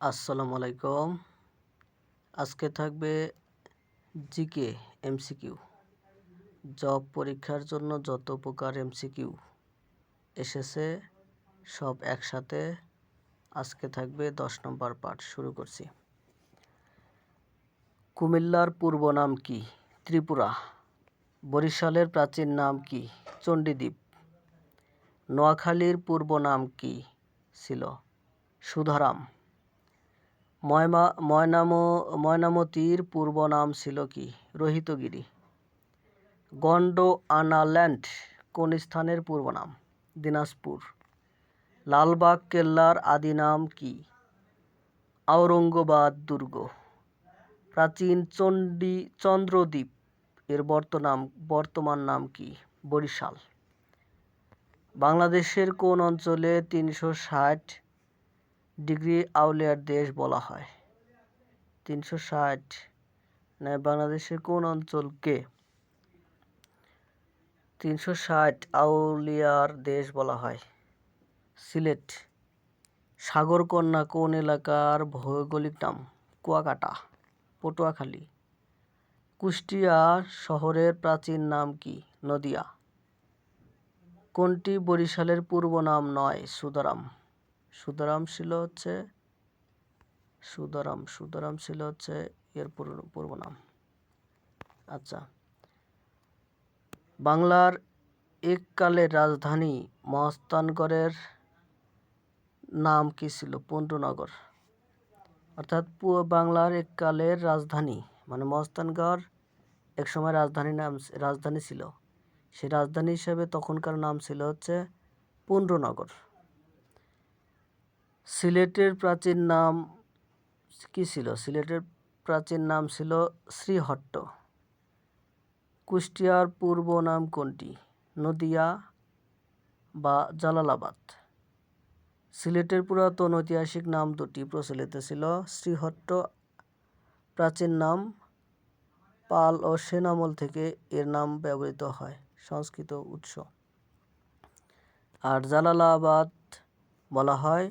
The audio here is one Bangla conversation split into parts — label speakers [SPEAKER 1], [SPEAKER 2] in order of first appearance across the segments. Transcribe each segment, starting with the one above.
[SPEAKER 1] আসসালামু আলাইকুম। আজকে থাকবে জিকে, এমসিকিউ। জব পরীক্ষার জন্য যত প্রকার এমসিকিউ এসেছে, সব একসাথে আজকে থাকবে দশ নম্বর পাঠ শুরু করছি। কুমিল্লার পূর্ব নাম কি? ত্রিপুরা। বরিশালের প্রাচীন নাম কি? চণ্ডীদ্বীপ। নোয়াখালীর পূর্ব নাম কি ছিল? সুধারাম। ময়মা, ময়নাম, ময়নামতির পূর্ব নাম ছিল কি? রোহিতগিরি। গন্ডোয়ানাল্যান্ড কোন স্থানের পূর্ব নাম? দিনাজপুর। লালবাগ, কেল্লার আদি নাম কি? আওরঙ্গাবাদ দুর্গ। প্রাচীন চণ্ডী, চন্দ্রদ্বীপ। এর বর্তনাম, বর্তমান নাম কি? বরিশাল। বাংলাদেশের কোন অঞ্চলে তিনশো ষাট ডিগ্রি আউলিয়ার দেশ বলা হয়। তিনশো ষাট মানে বাংলাদেশের কোন অঞ্চলকে তিনশো ষাট আউলিয়ার দেশ বলা হয়? সিলেট, সাগরকন্যা কোন এলাকার ভৌগোলিক নাম? কুয়াকাটা, পটুয়াখালী। কুষ্টিয়া শহরের প্রাচীন নাম কি? নদিয়া। কোনটি বরিশালের পূর্ব নাম নয়? সুদারাম সুদারাম ছিল হচ্ছে সুদারাম সুদারাম ছিল হচ্ছে এর পূর্ব নাম আচ্ছা। বাংলার এককালের রাজধানী মহস্তানগড়ের নাম কি ছিল? পণ্ডনগর অর্থাৎ পূর্ব বাংলার এককালের রাজধানী মানে মহস্তানগড় এক সময় রাজধানী নাম, রাজধানী ছিল। সেই রাজধানী হিসেবে তখনকার নাম ছিল হচ্ছে পুণ্ডনগর সিলেটের প্রাচীন নাম কি ছিল? সিলেটের প্রাচীন নাম ছিল শ্রীহট্ট। কুষ্টিয়ার পূর্ব নাম কোনটি? নদিয়া বা জালালাবাদ। সিলেটের পুরাতন ঐতিহাসিক নাম দুটি প্রচলিত ছিল শ্রীহট্ট। প্রাচীন নাম পাল ও সেনামল থেকে এর নাম ব্যবহৃত হয়, সংস্কৃত উৎস। আর জালালাবাদ বলা হয়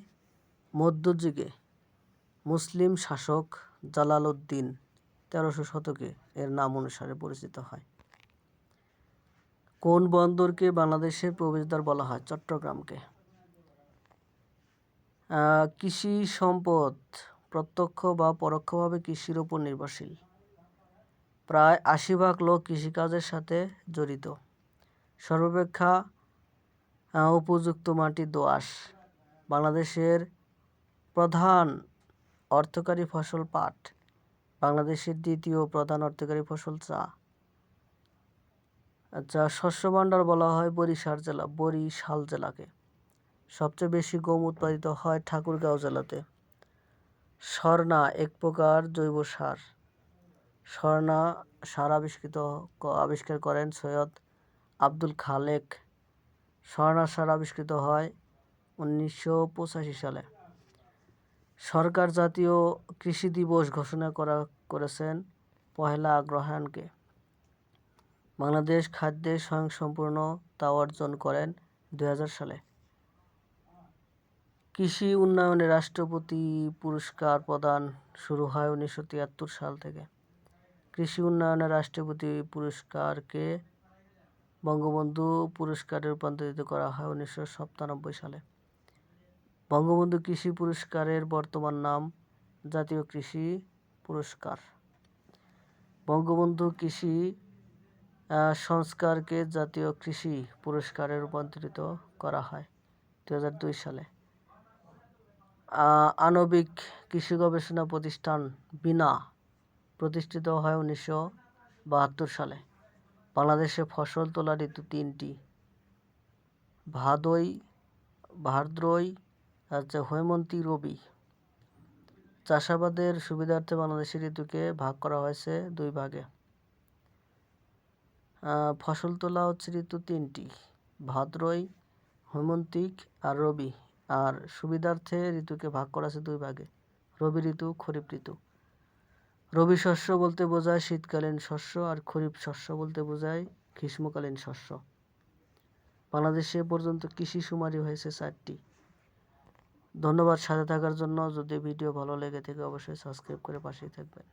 [SPEAKER 1] মধ্যযুগে মুসলিম শাসক জালালউদ্দিন তেরোশো শতকে এর নাম অনুসারে পরিচিত হয়। কোন বন্দরকে বাংলাদেশের প্রবেশদ্বার বলা হয়? চট্টগ্রামকে। কৃষি সম্পদ প্রত্যক্ষ বা পরোক্ষভাবে কৃষির উপর নির্ভরশীল। প্রায় আশি ভাগ লোক কৃষিকাজের সাথে জড়িত। সর্বাপেক্ষা উপযুক্ত মাটি দোআঁশ। বাংলাদেশের প্রধান অর্থকারী ফসল পাট, বাংলাদেশের দ্বিতীয় প্রধান অর্থকারী ফসল চা। আচ্ছা শস্য ভাণ্ডার বলা হয় বরিশাল জেলা, বরিশাল জেলাকে। সবচেয়ে বেশি গম উৎপাদিত হয় ঠাকুরগাঁও জেলাতে। স্বর্ণা, এক প্রকার জৈব সার। স্বর্ণা সার আবিষ্কৃত আবিষ্কার করেন সৈয়দ আব্দুল খালেক। স্বর্ণা সার আবিষ্কৃত হয় উনিশশো পঁচাশি সালে। সরকার জাতীয় কৃষি দিবস ঘোষণা করা, করেছেন পহেলা অগ্রহায়ণকে বাংলাদেশ খাদ্যে স্বয়ংসম্পূর্ণ তা অর্জন করেন দু হাজার সালে। কৃষি উন্নয়নে রাষ্ট্রপতি পুরস্কার প্রদান শুরু হয় উনিশশো তিয়াত্তর সাল থেকে। কৃষি উন্নয়নে রাষ্ট্রপতি পুরস্কারকে বঙ্গবন্ধু পুরস্কারে রূপান্তরিত করা হয় উনিশশো সাতানব্বই সালে। বঙ্গবন্ধু কৃষি পুরস্কারের বর্তমান নাম জাতীয় কৃষি পুরস্কার। বঙ্গবন্ধু কৃষি সংস্কারকে জাতীয় কৃষি পুরস্কারে রূপান্তরিত করা হয় দু হাজার দুই সালে। আণবিক কৃষি গবেষণা প্রতিষ্ঠান বিনা প্রতিষ্ঠিত হয় উনিশশো বাহাত্তর সালে। বাংলাদেশে ফসল তোলা ঋতু তিনটি, ভাদই, ভাদ্রই হচ্ছে হৈমন্তী রবি। চাষাবাদের সুবিধার্থে বাংলাদেশের ঋতুকে ভাগ করা হয়েছে দুই ভাগে। ফসল তোলা হচ্ছে ঋতু তিনটি, ভাদ্রই, হৈমন্তিক আর রবি। আর সুবিধার্থে ঋতুকে ভাগ করা আছে দুই ভাগে, রবি ঋতু, খরিফ ঋতু। রবি শস্য বলতে বোঝায় শীতকালীন শস্য আর খরিফ শস্য বলতে বোঝায় গ্রীষ্মকালীন শস্য। বাংলাদেশে পর্যন্ত কৃষি সুমারি হয়েছে চারটি। ধন্যবাদ সাথে থাকার জন্য। যদি ভিডিও ভালো লেগে থাকে অবশ্যই সাবস্ক্রাইব করে পাশেই থাকবেন।